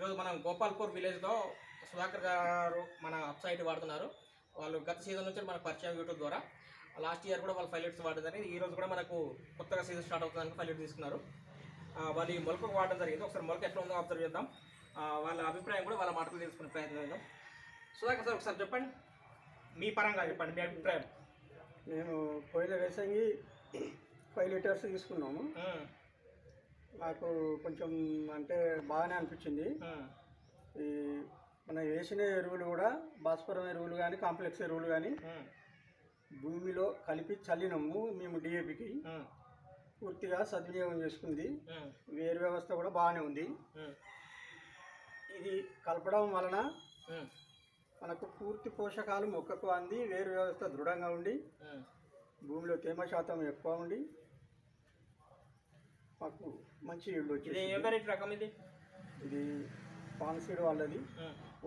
ఈరోజు మనం గోపాల్పూర్ విలేజ్లో సుధాకర్ గారు మన వెబ్సైట్ వాడుతున్నారు. వాళ్ళు గత సీజన్ నుంచి మనకు పరిచయం యూట్యూబ్ ద్వారా. లాస్ట్ ఇయర్ కూడా వాళ్ళు ఫైవ్ లీటర్స్ వాడదని ఈ రోజు కూడా మనకు కొత్తగా సీజన్ స్టార్ట్ అవుతుందని ఫైవ్ లీటర్స్ తీసుకున్నారు వాళ్ళు ఈ మొలక వాడడం జరిగింది. ఒకసారి మొలక ఎట్లా ఉందో అబ్జర్వ్ చేద్దాం. వాళ్ళ అభిప్రాయం కూడా వాళ్ళ మాటలు తెలుసుకునే ప్రయత్నం చేద్దాం. సుధాకర్ సార్ ఒకసారి చెప్పండి. మీ పరంగా చెప్పండి మీ అభిప్రాయం. మేము పోయిన వేసంగి ఫైవ్ లీటర్స్ తీసుకున్నాము. నాకు కొంచెం అంటే బాగానే అనిపించింది. ఈ మన వేసిన ఎరువులు కూడా భాస్వరం ఎరువులు కానీ కాంప్లెక్స్ ఎరువులు కానీ భూమిలో కలిపి చల్లినాము మేము డిఏపికి పూర్తిగా సద్వినియోగం చేసుకుంది. వేరు వ్యవస్థ కూడా బాగానే ఉంది. ఇది కలపడం వలన మనకు పూర్తి పోషకాలు మొక్కకు అంది వేరు వ్యవస్థ దృఢంగా ఉండి. భూమిలో తేమ శాతం ఎక్కువ ఉండి మాకు మంచి ఇళ్ళు ఇది ఏ వెరైటీ రకం ఇది? ఇది పాన్ సీడ్ వాళ్ళది.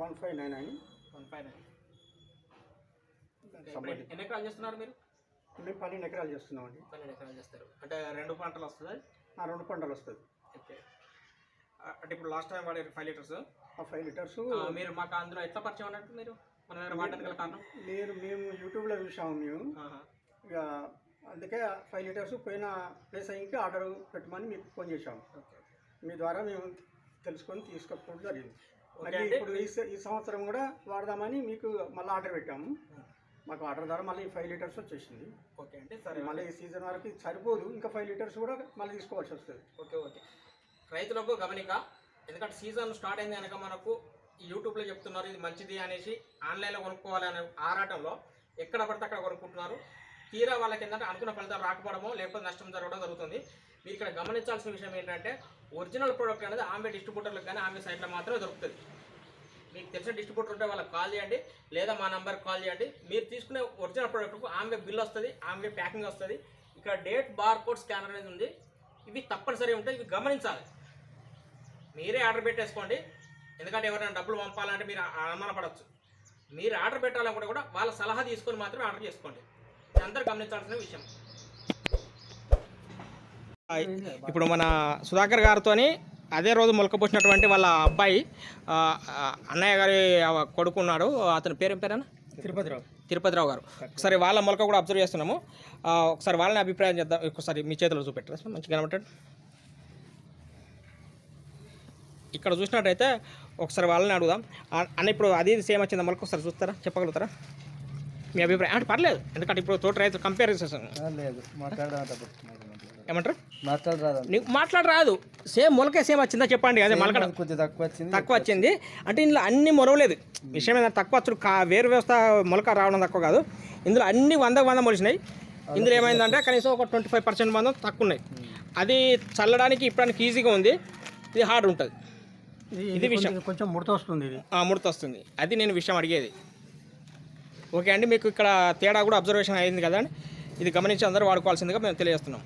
వన్ ఫైవ్ నైన్ అని వన్ ఫైవ్ నైన్. ఎన్ని ఎకరాలు చేస్తున్నారు మీరు? మేము పన్నెండు ఎకరాలు చేస్తున్నామండి. పన్నెండు ఎకరాలు చేస్తారు. అంటే రెండు పంటలు వస్తుంది? రెండు పంటలు వస్తుంది ఓకే. అంటే ఇప్పుడు లాస్ట్ టైం వాడే ఫైవ్ లీటర్స్. ఆ ఫైవ్ లీటర్స్. మీరు మాకు అందులో ఎట్లా పరిచయం అన్నట్టు మీరు? మన దగ్గర వాడడానికి కారణం? నేను మేము యూట్యూబ్లో చూసాము మేము. ఇక అందుకే ఫైవ్ లీటర్స్ పోయిన ప్లేస్ అయ్యింకి ఆర్డర్ పెట్టమని మీకు ఫోన్ ఓకే మీ ద్వారా మేము తెలుసుకొని తీసుకోవడం జరిగింది. మళ్ళీ. ఇప్పుడు ఈ ఈ సంవత్సరం కూడా వాడదామని మీకు మళ్ళీ ఆర్డర్ పెట్టాము. మాకు ఆర్డర్ ద్వారా మళ్ళీ ఫైవ్ లీటర్స్ వచ్చేసింది. ఓకే అండి సరే మళ్ళీ ఈ సీజన్ వరకు సరిపోదు ఇంకా ఫైవ్ లీటర్స్ కూడా మళ్ళీ తీసుకోవాల్సి వస్తుంది. Okay okay. రైతులకు గమనిక ఎందుకంటే సీజన్ స్టార్ట్ అయింది కనుక మనకు యూట్యూబ్లో చెప్తున్నారు ఇది మంచిది అనేసి ఆన్లైన్లో కొనుక్కోవాలి అనే ఆరాటంలో ఎక్కడ పడితే అక్కడ కొనుక్కుంటున్నారు. తీరా వాళ్ళకి ఏంటంటే అనుకున్న ఫలితాలు రాకపోవడము లేకపోతే నష్టం జరగడం జరుగుతుంది. మీరు ఇక్కడ గమనించాల్సిన విషయం ఏంటంటే ఒరిజినల్ ప్రోడక్ట్ అనేది ఆమె డిస్ట్రిబ్యూటర్లకు కానీ ఆమె సైట్లో మాత్రమే దొరుకుతుంది. మీకు తెలిసిన డిస్ట్రిబ్యూటర్ ఉంటే వాళ్ళకి కాల్ చేయండి లేదా మా నెంబర్ కాల్ చేయండి. మీరు తీసుకునే ఒరిజినల్ ప్రోడక్ట్కు ఆమె బిల్ వస్తుంది ఆమె ప్యాకింగ్ వస్తుంది. ఇక్కడ డేట్ బార్ కోడ్ స్కానర్ అనేది ఉంది. ఇవి తప్పనిసరి ఉంటాయి ఇవి గమనించాలి. మీరే ఆర్డర్ పెట్టేసుకోండి. ఎందుకంటే ఎవరైనా డబ్బులు పంపాలంటే మీరు అనుమానపడవచ్చు మీరు ఆర్డర్ పెట్టాలనుకుంటే కూడా వాళ్ళ సలహా తీసుకొని మాత్రమే ఆర్డర్ చేసుకోండి. అందరూ గమనించాల్సిన విషయం. ఇప్పుడు మన సుధాకర్ గారితోని అదే రోజు మొలకపోసినటువంటి వాళ్ళ అబ్బాయి అన్నయ్య గారి కొడుకున్నాడు. అతని పేరు ఏం పేరేనా తిరుపతిరావు. తిరుపతిరావు గారు. ఒకసారి వాళ్ళ మొలక కూడా అబ్జర్వ్ చేస్తున్నాము. ఒకసారి వాళ్ళని అభిప్రాయం చేద్దాం. ఒకసారి మీ చేతిలో చూపెట్టరా సార్? మంచిగా కనబట్టాడు ఇక్కడ చూసినట్టయితే ఒకసారి వాళ్ళని అడుగుదాం. అన్న ఇప్పుడు అది ఇది సేమ్ వచ్చిందా? మొలక ఒకసారి చూస్తారా? చెప్పగలుగుతారా? మీ అభిప్రాయం. అంటే పర్లేదు. ఎందుకంటే ఇప్పుడు తోట రైతు కంపేర్ చేసేసాను లేదు. మాట్లాడడం ఏమంటారు? మాట్లాడరాదు నీకు మాట్లాడరాదు సేమ్ మొలకే సేమ్ వచ్చిందా చెప్పండి. అదే మొలక. కొంచెం తక్కువ వచ్చింది తక్కువ వచ్చింది. అంటే ఇందులో అన్ని మొలవలేదు విషయం ఏంటంటే తక్కువ వచ్చుడు కా వేరు వ్యవస్థ మొలక రావడం తక్కువ కాదు. ఇందులో అన్ని వందకు వంద మొలిచినాయి. ఇందులో ఏమైందంటే కనీసం ఒక ట్వంటీ ఫైవ్ పర్సెంట్ మందం తక్కువ ఉన్నాయి అది చల్లడానికి ఇప్పడానికి ఈజీగా ఉంది. ఇది హార్డ్ ఉంటుంది. ఇది విషయం. కొంచెం ముడత వస్తుంది ఇది. ఆ, ముడత వస్తుంది. అది నేను విషయం అడిగేది. ఓకే అండి మీకు ఇక్కడ తేడా కూడా అబ్జర్వేషన్ అయింది కదండి ఇది గమనించి అందరూ వాడుకోవాల్సిందిగా మేము తెలియజేస్తున్నాం.